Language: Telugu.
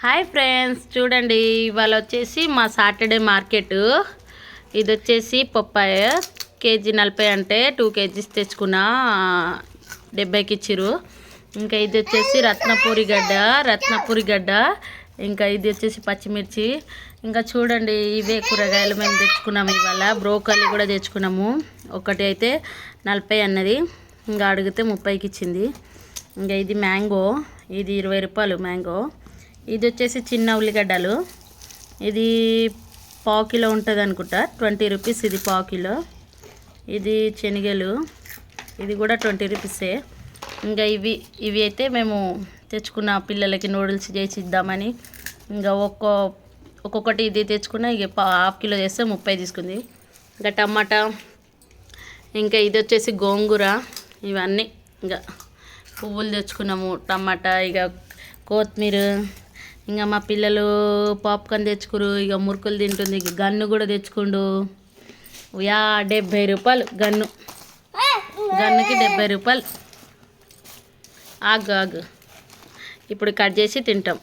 హాయ్ ఫ్రెండ్స్ చూడండి ఇవాళ వచ్చేసి మా సాటర్డే మార్కెట్. ఇది వచ్చేసి పప్పాయ కేజీ నలభై అంటే టూ కేజీస్ తెచ్చుకున్నా డెబ్బైకి ఇచ్చిరు ఇంకా ఇది వచ్చేసి రత్నపూరి గడ్డ రత్నపూరి గడ్డ ఇంకా ఇది వచ్చేసి పచ్చిమిర్చి. ఇంకా చూడండి ఇవే కూరగాయలు మేము తెచ్చుకున్నాము ఇవాళ. బ్రోకలి కూడా తెచ్చుకున్నాము. ఒకటి అయితే నలభై అన్నది. ఇంకా అడిగితే ముప్పైకి ఇచ్చింది. ఇంకా ఇది మ్యాంగో. ఇది ఇరవై రూపాయలు మ్యాంగో. ఇది వచ్చేసి చిన్న ఉల్లిగడ్డలు. ఇది పావు కిలో ఉంటుంది అనుకుంటా. ట్వంటీ రూపీస్ ఇది పావు కిలో. ఇది శనగలు. ఇది కూడా ట్వంటీ రూపీసే. ఇంకా ఇవి ఇవి అయితే మేము తెచ్చుకున్న పిల్లలకి నూడిల్స్ చేసి ఇద్దామని ఇంకా ఒక్కో ఒక్కొక్కటి ఇది తెచ్చుకున్న ఇక హాఫ్ కిలో చేస్తే ముప్పై తీసుకుంది. ఇంకా టమాటా. ఇంకా ఇది వచ్చేసి గోంగూర. ఇవన్నీ ఇంకా పువ్వులు తెచ్చుకున్నాము. టమాటా ఇక కొత్తిమీర. ఇంకా మా పిల్లలు పాప్కార్న్ తెచ్చుకురు ఇక మురుకులు తింటుంది గన్ను కూడా తెచ్చుకుండు. యా డెబ్బై రూపాయలు గన్ను. గన్నుకి డెబ్బై రూపాయలు. ఆగు ఆగు. ఇప్పుడు కట్ చేసి తింటాం.